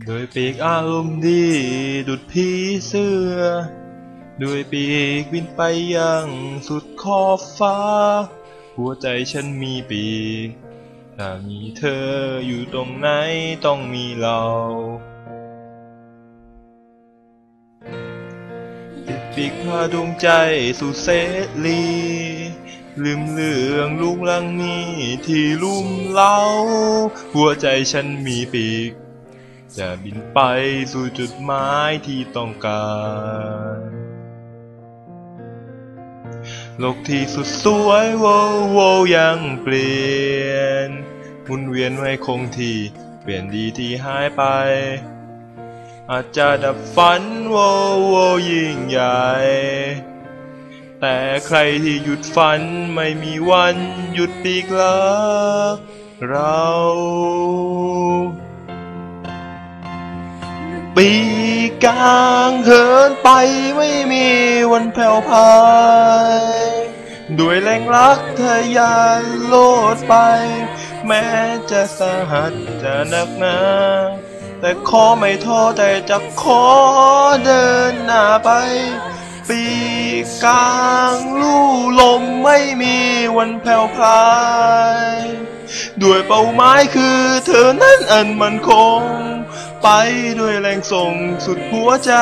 โดยปีกอารมณ์ดี ดุดผีเสื้อ ด้วยปีกบินไปยังสุดขอบฟ้า หัวใจฉันมีปีก ถ้ามีเธออยู่ตรงไหนต้องมีเราติดปีกพาดวงใจสู่เสรีลืมเรื่องลุงลังมีที่ลุ่มเล้าหัวใจฉันมีปีก จะบินไปสู่จุดหมายที่ต้องการ โลกที่สุดสวยโวโวยังเปลี่ยนหมุนเวียนไว้คงที่เปลี่ยนดีที่หายไป อาจจะดับฝันโวโวยิ่งใหญ่แต่ใครที่หยุดฝันไม่มีวันหยุดปีกลักเรา ปีกลางเหินไปไม่มีวันแผ่วพายด้วยแรงรักทะยานโลดไป แม้จะสาหัสจะหนักหนาแต่ขอไม่ท้อแต่จะขอเดินหน้าไป ปีกกลางลู่ลมไม่มีวันแผ่วพลาย ด้วยเป้าหมายคือเธอนั้นอันมันคง ไปด้วยแรงส่งสุดหัวใจ